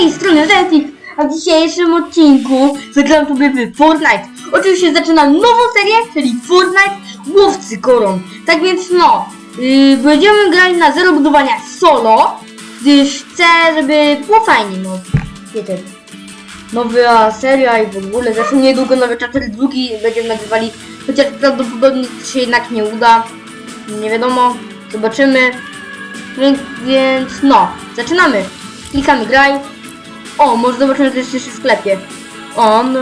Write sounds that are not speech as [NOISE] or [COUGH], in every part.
tej strony Zenfix, a w dzisiejszym odcinku zagram sobie w Fortnite. Oczywiście zaczynam nową serię, czyli Fortnite Łowcy Koron. Tak więc no, yy, będziemy grać na zero budowania solo, gdyż chcę, żeby było fajnie, no. Wiecie, nowa seria i w ogóle, zresztą niedługo nowy chapter drugi będziemy nagrywali, chociaż prawdopodobnie się jednak nie uda. Nie wiadomo, zobaczymy. Więc, więc no, zaczynamy. Klikamy graj. O, może zobaczymy co jest jeszcze w sklepie. O, no,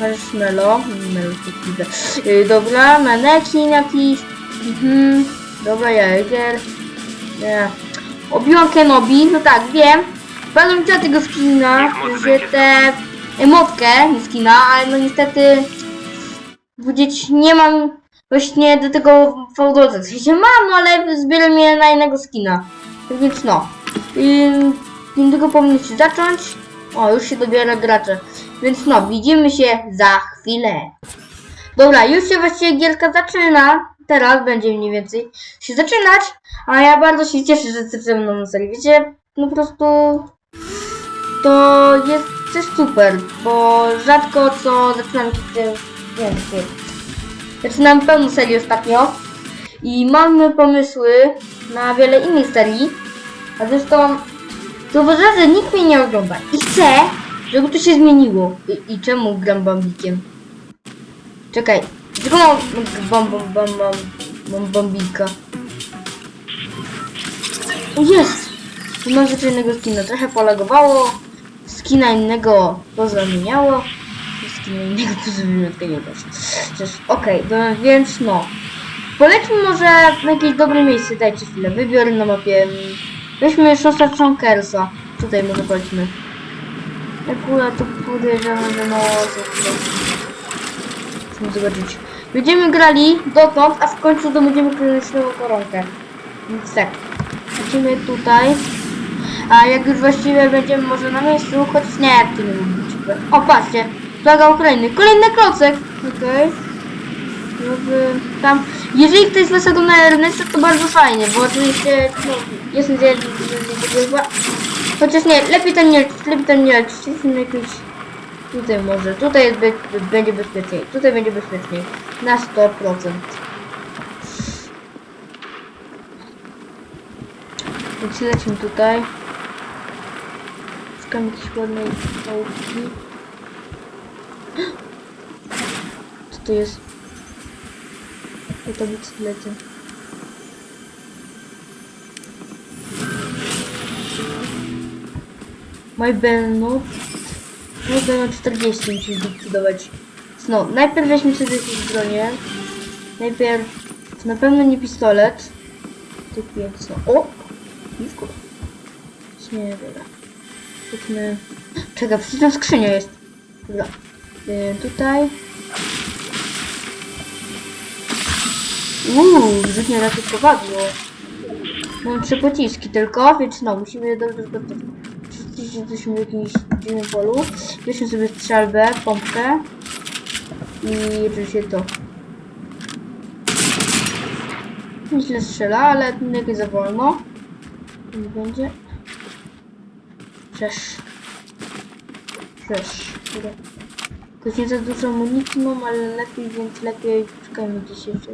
marshmallow. Marshmallow, yy, Dobra, manekin jakiś. Mhm. Dobra, Jaeger. Nie. Obiłam Kenobi, no tak, wiem. Bardzo chciała tego skina, że tę emotkę, nie skina, ale no niestety powiedzieć nie mam właśnie do tego fałdolca. W sensie mam, no ale zbieram mnie na innego skina. Tak więc no. Ym, Niedługo powinno się zacząć. O, już się dobiera gracze. Więc no, widzimy się za chwilę. Dobra, już się właściwie gierka zaczyna. Teraz będzie mniej więcej się zaczynać. A ja bardzo się cieszę, że chcę mną serię. Wiecie, no po prostu to jest też super, bo rzadko co zaczynam więcej. Zaczynam pełną serię ostatnio i mamy pomysły na wiele innych serii. A zresztą zauważyłem, że nikt mnie nie ogląda i chcę, żeby to się zmieniło. I, i czemu gram bambikiem? Czekaj, dlaczego mam bam bam bam bam, mam bambika? O jest! Mam zwyczajnego skina, trochę polagowało, skina innego pozamieniało, skina innego pozamieniało, tego też. Okej, no więc no. Polećmy może na jakieś dobre miejsce, dajcie chwilę, wybiorę na mapie. Weźmy Szosa Chonkersa, tutaj może polećmy. Akurat to podejrzewam, że no... Chcemy zobaczyć. Będziemy grali dotąd, a w końcu to będziemy nową koronkę. Więc tak, lecimy tutaj. A jak już właściwie będziemy może na miejscu, choć nie, to nie mówić. O, patrzcie, flaga Ukrainy. Kolejny klocek. Okej. Żeby tam, jeżeli ktoś z was ogląda Ernesta, to bardzo fajnie, bo oczywiście, no, jest nadzieja, że że- że- Chociaż nie, lepiej tam nie, lepiej tam nie lecieć, jesteśmy jakiś... Tutaj może, tutaj jest be, będzie bezpieczniej, tutaj będzie bezpieczniej. Na 100%. Więc lecimy tutaj. Szukam jakiejś ładnej ołówki. [GASPS] Co to jest? To tablicy lecę. My Belnut. My Belnut 40 musisz zlikwidować. No, najpierw weźmy sobie jakieś bronię. Najpierw, na pewno nie pistolet. Tych pięć, no. O! Piwko. Nie, dobra. Chodźmy. Czekaj, przecież tam skrzynia jest. Dobra. Yy, tutaj. Uuu, rzutnie rakietowadło. Mam trzy pociski tylko, więc no, musimy je dobrze zgotować. Jesteśmy w jakimś dziwnym polu. Weźmy sobie strzelbę, pompkę. I oczywiście to. Nieźle strzela, ale jakoś za wolno. Nie będzie. Przesz. Przesz. Tylko nie za dużo amunicji mam, ale lepiej, więc lepiej szukajmy gdzieś jeszcze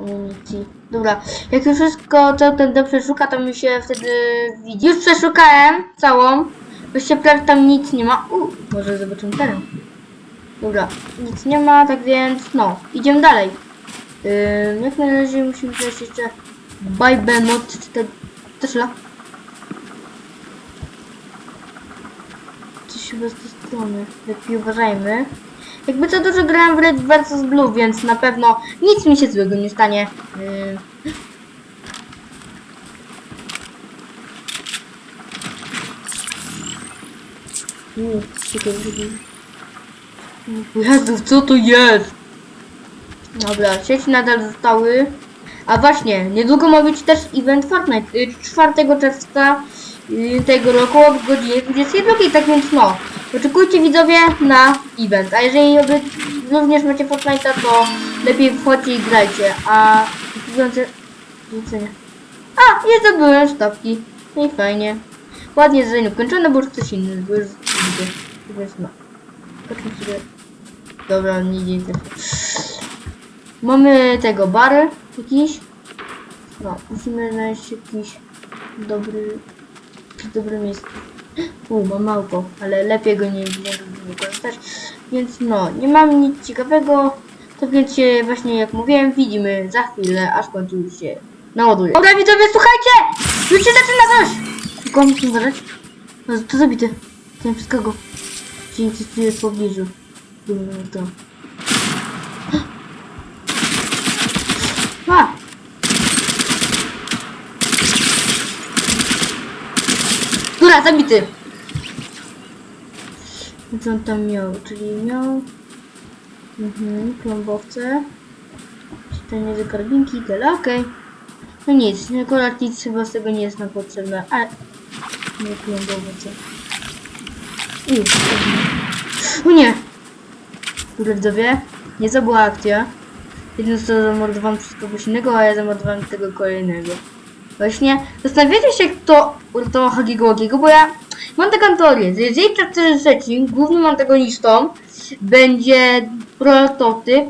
amunicji. Dobra, jak już wszystko ten przeszuka, to mi się wtedy widzi. Już przeszukałem całą. Jeszcze prawie tam nic nie ma. U, może zobaczymy teren. Dobra, nic nie ma, tak więc no, idziemy dalej. Yy, jak na razie musimy wziąć jeszcze Bajbenot 4. Też la. Coś chyba z tej strony. Lepiej uważajmy. Jakby co dużo grałem w Red vs Blue, więc na pewno nic mi się złego nie stanie. Yy. Jezu, co to jest? Dobra, sieci nadal zostały. A właśnie, niedługo ma być też event Fortnite. y, 4 czerwca y, tego roku od godziny 22, tak więc no. Oczekujcie widzowie na event. A jeżeli również macie Fortnite'a, to lepiej wchodźcie i grajcie. A widzę, widzenia. A, jest zdobyłem stopki. No i fajnie. Ładnie zadanie ukończone, bo już coś inny, bo już widzę. No. Zobaczmy sobie. Dobra, nie idzie. Mamy tego bary jakiś. No, musimy znaleźć jakiś dobry, dobre miejsce pół ma małpo, ale lepiej go nie wykorzystać. Więc no, nie mam nic ciekawego. To więc się właśnie jak mówiłem, widzimy za chwilę, aż w końcu już się naładuje. Dobra widzowie, słuchajcie! Już się zaczyna coś! Tylko muszę zadać. No, to zabity. Ten wszystkiego. Dzięki, tu jest w pobliżu. Dumno to. Dobra, zabity! Co on tam miał? Czyli miał... Mhm, klombowce. Czytanie z karbinki, tyle, okej. No nic, akurat nic chyba z tego nie jest nam potrzebne, ale... Nie klombowce. I... O nie! Kurde nie to była akcja. Jeden został zamordowany przez kogoś innego, a ja zamordowałem tego kolejnego. Właśnie, zastanawiacie się, kto uratował Hagiego Łagiego, bo ja mam taką teorię, że jeżeli pracujesz trzecim, głównym antagonistą będzie prototyp,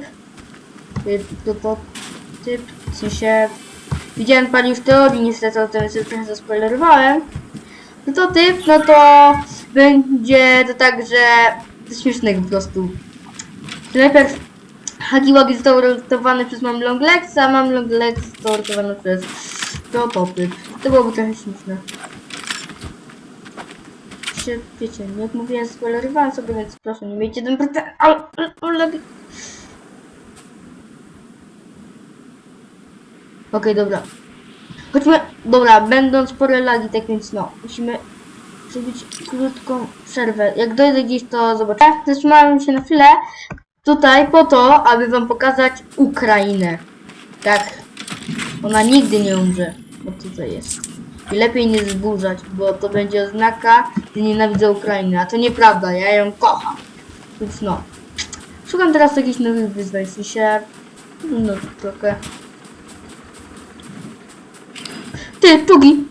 y, prototyp, w sensie, widziałem parę już teorii, niestety o tym sobie trochę zaspoilerowałem, prototyp, no to będzie to tak, że to śmiesznego po prostu. Najpierw Hagi Wagi został uratowany przez Mam Long Legs, a Mam Long Legs został uratowany przez prototyp. To byłoby trochę śmieszne. Się, wiecie, jak mówiłem, spoilerowałem sobie, więc proszę nie miejcie tym pretensji, ale, ale. Okej, dobra. Chodźmy, dobra, będą spore lagi, tak więc no, musimy zrobić krótką przerwę. Jak dojdę gdzieś, to zobaczę. Zatrzymałem się na chwilę tutaj po to, aby wam pokazać Ukrainę. Tak, ona nigdy nie umrze, bo tutaj jest. I lepiej nie zburzać, bo to będzie oznaka, że nienawidzę Ukrainy, a to nieprawda, ja ją kocham. Więc no. Szukam teraz jakichś nowych wyzwań, w sensie, no trochę. Ty, Tugi!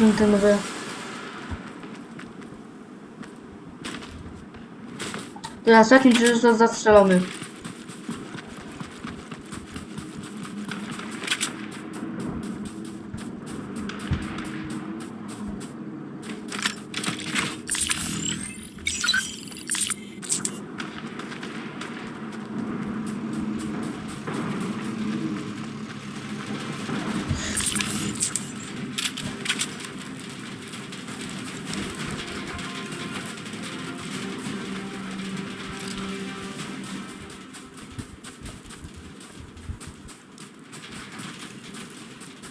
Są te nowe. Teraz czy został zastrzelony.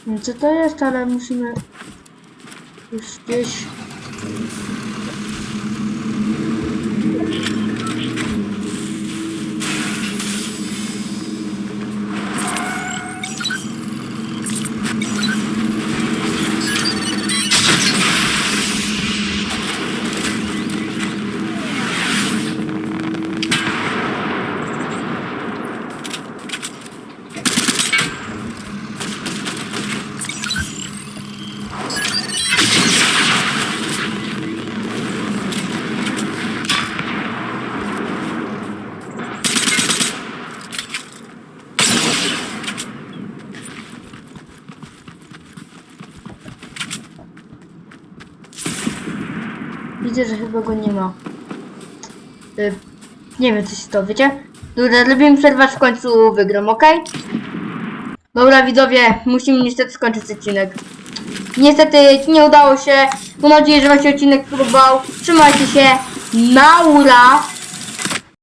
Wiem co to jest, ale musimy już gdzieś... Widzę, że chyba go nie ma. Y, nie wiem, co się to, wiecie? Dobra, zrobimy przerwę, w końcu wygram, ok? Dobra, widzowie, musimy niestety skończyć odcinek. Niestety nie udało się. Mam nadzieję, że wam się odcinek podobał. Trzymajcie się. Naura!